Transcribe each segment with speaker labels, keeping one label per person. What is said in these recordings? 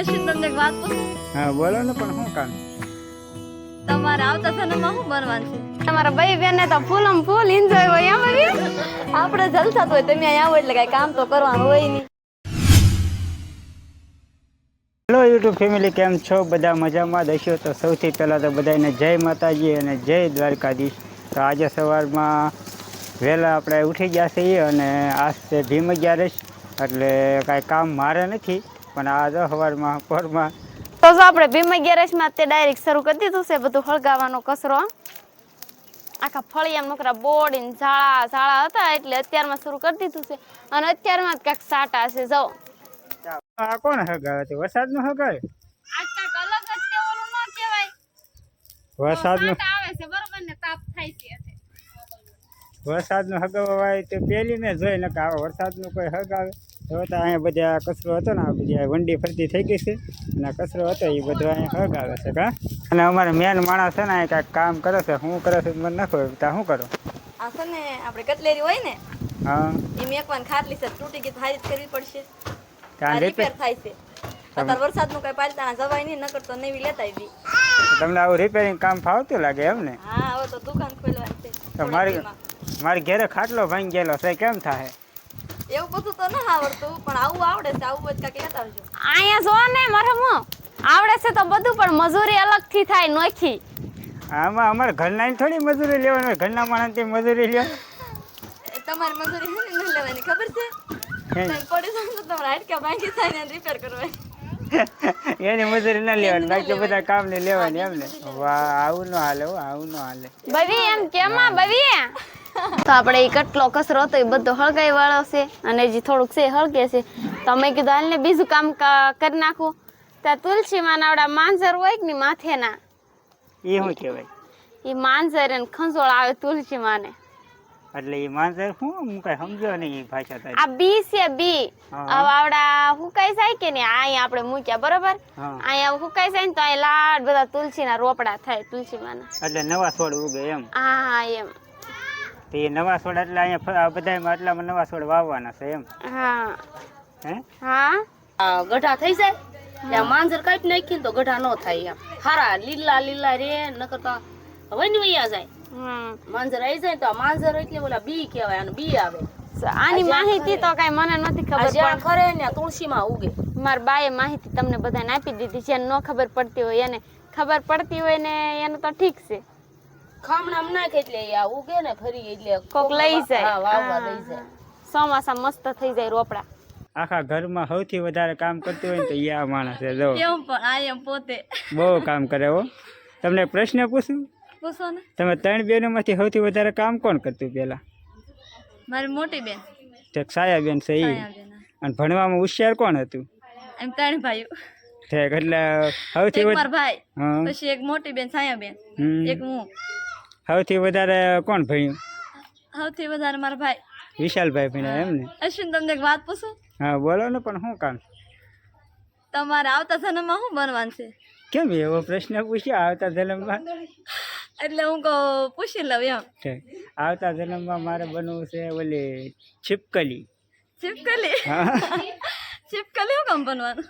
Speaker 1: અશ્વિન તમને એક વાત પૂછું?
Speaker 2: હા બોલો ને પણ શું કામ?
Speaker 1: તમારા આવતા સનમાં શું બનવાનું છે?
Speaker 3: તમારા ભાઈ બેન ને તો ફૂલ આમ ફૂલ એન્જોય હોય એમ આવી.
Speaker 1: આપણે જલસા તો હોય તમે અહીંયા આવો એટલે કઈ કામ તો કરવાનું હોય નહીં.
Speaker 2: હેલો યુટ્યુબ ફેમિલી કેમ છો? બધા મજામાં? જ તો સૌથી પહેલાં તો બધાને જય માતાજી અને જય દ્વારકાધીશ. તો આજે સવારમાં વહેલા આપણે ઉઠી ગયા છીએ અને આજ ભીમ અગિયારસ એટલે કાંઈ કામ મારે નથી. પણ આ જો સવારમાં પરમાં.
Speaker 3: તો જો આપણે ભીમા ગેરેજમાં તે ડાયરેક્ટ શરૂ કરી દીધું છે બધું હળગાવાનો કચરો. આખા ફળિયા નોકરા બોર્ડ ને ઝાળા ઝાડા હતા એટલે અત્યારમાં શરૂ કરી દીધું છે. અને અત્યારમાં જ કાંઈક સાટા છે જો.
Speaker 2: આ કોણ હગાવે છે? વરસાદનું હગાવે? વરસાદનું
Speaker 3: આવે છે બરોબર ને? તાપ થાય છે
Speaker 2: વરસાદનું તો પેલી ને જોઈ ને કે આવા વરસાદનું કોઈ હગાવે. તો તો અહીંયા બધા કચરો હતો ને આ બધી વંડી ફરતી થઈ ગઈ છે. અને કચરો હતો એ બધો અહીંયા હગાવે છે કા? અને અમારે મેન માણસ છે ને અહીંયા કાંઈક કામ કરે છે. શું કરે છે મને ન ખબર ત્યાં શું કરો?
Speaker 1: આ છે ને આપણે કટલેરી હોય ને
Speaker 2: હા.
Speaker 1: એ મેકવાન ખાટલી છે તૂટી ગઈ હારી કરવી પડશે.
Speaker 2: કાં
Speaker 1: રિપેર થાય છે. અત્યારે વરસાદનું કઈ પાલતા જવાય નહીં નકર તો નવી લેતા આવી.
Speaker 2: તમને આવું રિપેરિંગ કામ ફાવતું લાગે એમ ને?
Speaker 1: હા હવે તો દુકાન ખોલવાની છે.
Speaker 2: મારી મારી ઘરે ખાટલો ભાંગી ગયેલો છે કેમ થાય
Speaker 1: એવું બધું તો ના આવડતું પણ આવું આવડે છે આવું જ કાંઈક લેતા આવજો
Speaker 3: અહીંયા જો ને મારે હું આવડે છે તો બધું પણ મજૂરી અલગથી થાય નોખી.
Speaker 2: આમાં અમારે ઘરના થોડી મજૂરી લેવાની ઘરના માણસથી મજૂરી લેવા
Speaker 1: એ તમારી મજૂરી છે ન લેવાની ખબર છે? પડી જાય તો તમારા હાડકા ભાંગી થાય ને રિપેર કરવાની
Speaker 2: એની મજૂરી ના લેવાની બાકી બધા કામ ને લેવાની એમ ને વાહ આવું ન હાલે હો આવું ન હાલે.
Speaker 3: બવી એમ કેમાં બવી તો આપણે એ કેટલો કચરો હતો એ બધો હળગાઈ વાળો છે અને જે થોડુંક છે હળગે છે. તો અમે કીધું હાલ ને બીજું કામ કરી નાખું. ત્યાં તુલસી માં માંજર હોય કે ની માથેના?
Speaker 2: એ શું કહેવાય?
Speaker 3: એ માંજર અને ખંજોળ આવે તુલસી માને
Speaker 2: એટલે એ માંજર શું? હું કઈ સમજ્યો નહીં એ ભાષા તારી
Speaker 3: આ બી છે બી. હવે આવડા હુકાઈ જાય કે નહીં અહીંયા આપણે મૂક્યા બરોબર? અહીંયા હુકાઈ જાય ને તો અહીં લાડ બધા તુલસીના રોપડા થાય તુલસી માના
Speaker 2: એટલે નવા છોડ ઉગે એમ.
Speaker 3: હા હા એમ.
Speaker 2: તો એ નવા છોડ એટલે અહીંયા બધામાં આટલામાં નવા છોડ વાવવાના છે એમ.
Speaker 3: હા.
Speaker 2: હે?
Speaker 3: હા?
Speaker 4: ગઢા થઈ જાય? ત્યાં માંજર કાપી નાખી તો ગઢા ન થાય એમ. હારા લીલા લીલા રે નકર તો વની વૈયા જાય. માંજર આવી જાય તો આ માંજર એટલે ઓલા બી કહેવાય અને બી આવે.
Speaker 3: આની માહિતી તો કઈ મને નથી ખબર
Speaker 4: જ્યાં
Speaker 3: પણ
Speaker 4: ખરે ને તુલસી માં ઉગે.
Speaker 3: મારા બાએ માહિતી તમને બધાને આપી દીધી જેને ન ખબર પડતી હોય એને. ખબર પડતી હોય ને એને તો ઠીક છે.
Speaker 4: ખામણામ નાખે એટલે આ ઉગે ને ફરી એટલે
Speaker 3: કોક લઈ જાય.
Speaker 4: હા વાવવા લઈ જાય.
Speaker 3: ચોમાસા મસ્ત થઈ જાય રોપડા.
Speaker 2: આખા ઘરમાં સૌથી વધારે કામ કરતું હોય ને તો આ માણસ છે જો.
Speaker 1: એમ પણ આ એમ પોતે.
Speaker 2: બહુ કામ કરે હો. તમને પ્રશ્ન પૂછું?
Speaker 1: પૂછો ને.
Speaker 2: તમે ત્રણ બહેનોમાંથી સૌથી વધારે કામ કોણ કરતું પહેલા?
Speaker 1: મારી મોટી બેન.
Speaker 2: ઠેક સાયાબેન છે એ અને ભણવામાં હોશિયાર કોણ હતું?
Speaker 1: એમ ત્રણ ભાઈઓ.
Speaker 2: ઠેક એટલે સૌથી વધારે
Speaker 1: ભાઈ પછી એક મોટી બેન સાયા
Speaker 2: બેન
Speaker 1: એક હું.
Speaker 2: સૌથી વધારે કોણ ભણ્યું?
Speaker 1: સૌથી વધારે મારા ભાઈ.
Speaker 2: વિશાલભાઈ ભણ્યા એમ ને?
Speaker 1: અશ્વિન તમને એક વાત પૂછું?
Speaker 2: હા બોલો ને પણ શું કામ?
Speaker 1: તમારે આવતા જન્મમાં શું બનવાનું છે?
Speaker 2: કેમ એવો પ્રશ્ન પૂછ્યો? આવતા જન્મમાં?
Speaker 1: એટલે હું કહું પૂછી લઉં એમ.
Speaker 2: આવતા જન્મમાં મારે બનવું છે ઓલી છીપકલી.
Speaker 1: છીપકલી?
Speaker 2: હા.
Speaker 1: છીપકલી શું કામ બનવાનું?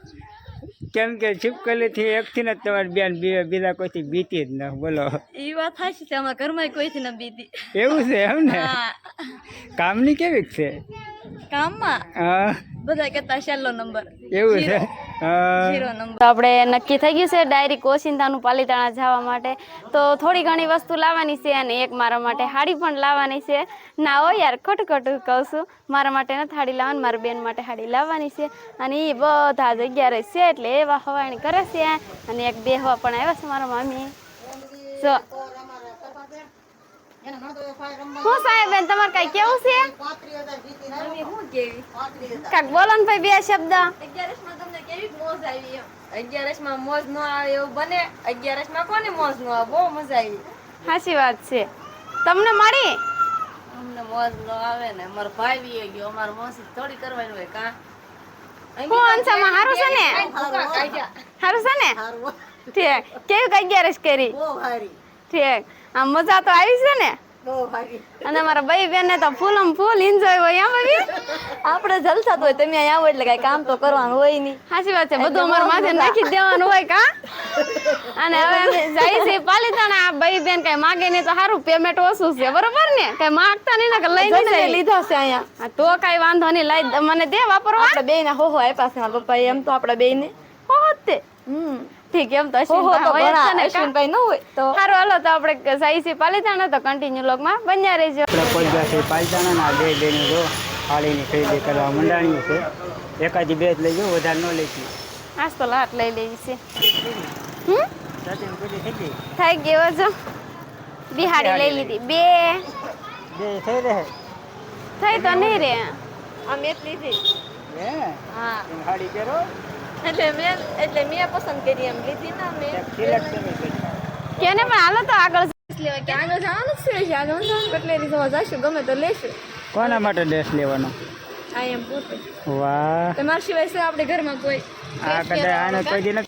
Speaker 2: કેમ કે છીપકલીથી એકથી ને તમારી બેન બીજા કોઈથી બીતી જ ન બોલો.
Speaker 1: એ વાત થાય છે અમારા ઘરમાં કોઈથી ન બીતી.
Speaker 2: એવું છે એમ ને? કામની કેવી છે?
Speaker 1: કામમાં?
Speaker 2: હા.
Speaker 1: બધા કહેતા છેલ્લો નંબર.
Speaker 2: એવું છે?
Speaker 3: તો આપણે નક્કી થઈ ગયું છે ડાયરી કોસિંતાનું પાલીતાણા જવા માટે. તો થોડી ઘણી વસ્તુ લાવવાની છે અને એક મારા માટે હાડી પણ લાવવાની છે. ના હો યાર ખોટું ખોટું કહું છું. મારા માટે નથી હાડી લાવવાની મારા બેન માટે હાડી લાવવાની છે. અને એ બધા જગ્યા છે એટલે એવા હવાણી કરે છે. અને એક બે હવા પણ આવ્યા છે મારા મામી. જો. શું સાહેબ બેન તમારે કઈ કેવું છે? કાક બોલો ને ભાઈ બે શબ્દ.
Speaker 1: મોજ આવી
Speaker 4: અગિયારસમાં મોજ ન આવે એવું બને અગિયારસમાં કોને મોજ ન આવે? બહુ મજા આવી.
Speaker 3: સાચી વાત છે. તમને મળી
Speaker 4: અમને મોજ ન આવે ને. અમારો ભાઈ વી ગયો. અમારે મોસી થોડી કરવાની હોય કા?
Speaker 3: કોણ છે? હારું છે ને? હારું. છે ને? ઠીક. કેવી અગિયારસ કરી?
Speaker 4: બહુ
Speaker 3: ઠીક. આમ મજા તો આવી છે ને? અને મારા ભાઈ બેન ને તો ફૂલમ ફૂલ એન્જોય હોય એમ ભાભી?
Speaker 1: આપણે જલસા તો હોય તમે અહીંયા આવો એટલે કઈ કામ તો કરવાનું હોય નહીં.
Speaker 3: સાચી વાત છે બધું અમારા માથે નાખી દેવાનું હોય કા? અને હવે અમે જાય છે પાલિતાણા આ ભાઈ બેન કઈ માગે નહીં તો સારું પેમેન્ટ ઓછું છે બરોબર ને? કઈ માગતા નહીં ને લઈ નહીં જાય.
Speaker 1: લીધા છે અહીંયા.
Speaker 3: તો કઈ વાંધો નહીં લઈ મને દે વાપરવા.
Speaker 1: આપણે બે ના હો હો આપ્યા છે મારા પપ્પા એમ તો આપણા બે ને
Speaker 3: હો તે.
Speaker 1: હમ.
Speaker 3: ઠીક એમ તો અશ્વિનભાઈ હોય જ છે ને
Speaker 1: અશ્વિનભાઈ ન હોય તો?
Speaker 3: સારું હાલો તો આપણે સાઈ છે પાલીતાણા તો કન્ટિન્યુ લોગમાં બન્યા રહેજો.
Speaker 2: આપણે પહોંચ્યા છે પાલતાણા ના બે બેનો જો થાળીની ખરીદી કરવા મંડાણી છે. એકાદી બે જ લઈ વધારે ન લેતી
Speaker 3: આજ તો લાટ લઈ લેવી છે. હમ?
Speaker 2: થઈ
Speaker 3: ગયો જો. બિહારી લઈ લીધી. બે.
Speaker 2: બે થઈ રહે?
Speaker 3: થઈ તો નહીં રે
Speaker 1: આ મેં જ લીધી.
Speaker 2: હે.
Speaker 1: હા
Speaker 2: તમે સાડી પહેરો?
Speaker 1: એટલે મેં એટલે મેં પસંદ કરી એમ. લીધી ના મેં.
Speaker 3: કેને પણ હાલો તો આગળ
Speaker 1: કે આગળ જવાનું છે આગળ જવાનું કટલેરી જોવા જઈશું ગમે તો લેશું.
Speaker 2: કોના માટે ડ્રેસ લેવાનો?
Speaker 1: આ એમ પોતે.
Speaker 2: વાહ.
Speaker 1: તમારા સિવાય છે આપણે ઘરમાં કોઈ.
Speaker 2: આ આને આપણે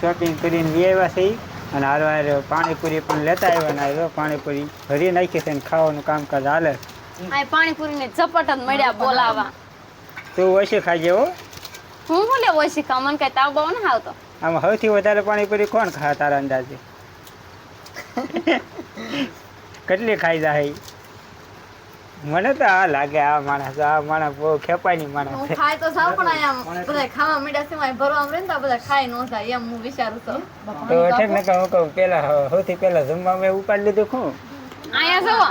Speaker 2: શોપિંગ કરીને આવ્યા છીએ અને હારો પાણીપુરી પણ લેતા આવ્યા પાણીપુરી ભરી નાખી છે ને ખાવાનું કામકાજ હાલે.
Speaker 3: આ પાણીપુરી ને ચપટ જ મળ્યા બોલાવા.
Speaker 2: તું ઓછી ખાજે હો.
Speaker 3: હું શું ઓછી ખા મને કઈ તાવ બાવ ના આવતો.
Speaker 2: આમ સૌથી વધારે પાણીપુરી કોણ ખા તારા અંદાજે? કેટલી ખાઈ જાય? મને તો આ લાગે આ માણસ આ માણસ બહુ ખેપાની માણસ
Speaker 1: હું ખાય તો સાવ પણ અહીંયા બધા ખાવા મીડા છે મારે ભરવા ને તો બધા ખાઈ ન જાય એમ હું વિચારું તો
Speaker 2: તો ઠેક ને કહું કહું પેલા સૌથી પેલા જમવા મેં ઉપાડી લીધું ખું.
Speaker 3: અહીંયા જુઓ.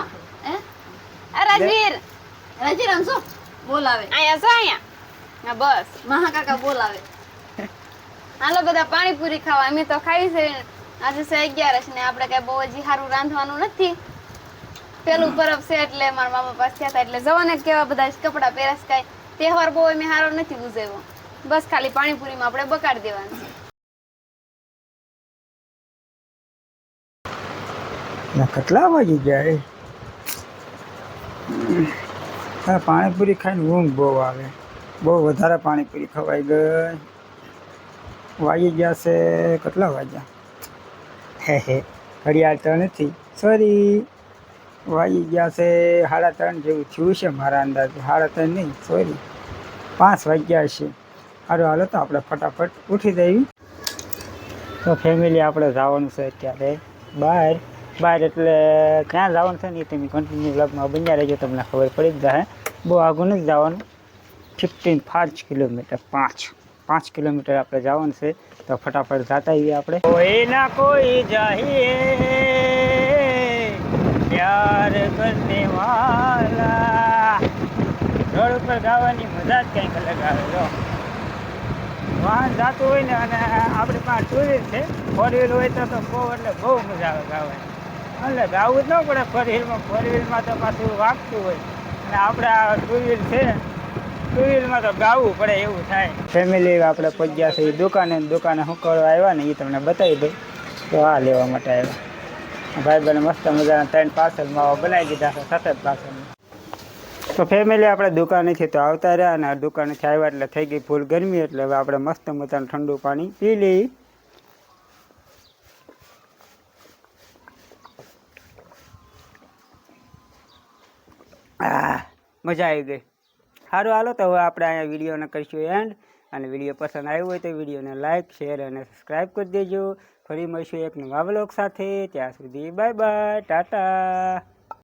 Speaker 3: આ રાજવીર
Speaker 1: અંશો. બોલાવે
Speaker 3: અહીંયા છો અહીંયા? ના બસ.
Speaker 1: મહાકાકા બોલાવે
Speaker 3: હાલો બધા પાણીપુરી ખાવા. અમે તો ખાઈ છે. આજે છે અગિયારસ ને આપણે કઈ બહુ હજી સારું રાંધવાનું નથી. પેલું પરબ છે એટલે મારા મામા પાસે થયા હતા એટલે જવાને કેવા બધા કપડા કપડાં પહેરસ કાંઈ. તહેવાર બહુ અમે સારો નથી ઉજવ્યો. બસ ખાલી પાણીપુરીમાં આપણે બગાડી દેવાનું છે.
Speaker 2: ના કેટલા વાગી ગયા હા, પાણીપુરી ખાઈને ઊંઘ બહુ આવે. બહુ વધારે પાણીપુરી ખવાઈ ગઈ. વાગી ગયા છે કેટલા વાગ્યા? હે હે, ઘડિયાળ તો નથી. સોરી વાગી ગયા છે સાડા ત્રણ જેવું થયું છે મારા અંદાજે. સાડા ત્રણ નહીં સોરી પાંચ વાગ્યા છે. સારું હાલો તો આપણે ફટાફટ ઉઠી જઈએ. તો ફેમિલી આપણે જવાનું છે અત્યારે. બહાર બહાર એટલે ક્યાં જવાનું છે ને એ તમે કન્ટિન્યુ બ્લોગમાં બન્યા રહેજો, તમને ખબર પડી જ જાય બહુ આગળ નથી જવાનું. ફિફ્ટીન પાંચ કિલોમીટર, પાંચ પાંચ કિલોમીટર આપણે જવાનું છે. તો ફટાફટ જતા આવીએ આપણે. કોઈ ના કોઈ જાહીએ પ્યાર કરને વાલા. રોડ ઉપર ગાવાની મજા જ કંઈક અલગ આવે, જો. વાહન જાતું હોય ને અને આપણી પાસે ટુરિસ્ટ છે ફોર વ્હીલ હોય તો બહુ, એટલે બહુ મજા આવે ગાવાની. એટલે ગાવું જ ન પડે, ફોર વ્હીલમાં ફોર વ્હીલમાં તો પાછું વાગતું હોય. અને આપણે આ ટુ વ્હીલ છે ટુ વ્હીલમાં તો ગાવું પડે એવું થાય. ફેમિલી આપણે પહોંચ્યા છે એ દુકાને દુકાને શું આવ્યા ને એ તમને બતાવી દઉં. તો આ લેવા માટે આવ્યા. ભાઈ બને મસ્ત મજાના ત્રણ પાર્સલ માવા બનાવી દીધા છે સતત પાર્સલ તો ફેમિલી આપણે દુકાનેથી તો આવતા રહ્યા અને દુકાનેથી આવ્યા એટલે થઈ ગઈ ફૂલ ગરમી, એટલે હવે આપણે મસ્ત મજાનું ઠંડુ પાણી પી લઈ આ મજા આવી ગઈ. સારું, હાલો, તો હવે આપણે અહીંયા વિડીયોને કરીશું એન્ડ અને વીડિયો પસંદ આવ્યો હોય તો વિડીયોને લાઇક શેર અને સબસ્ક્રાઈબ કરી દેજો. ફરી મળીશું એક નવા બ્લોગ સાથે. ત્યાં સુધી બાય બાય ટાટા.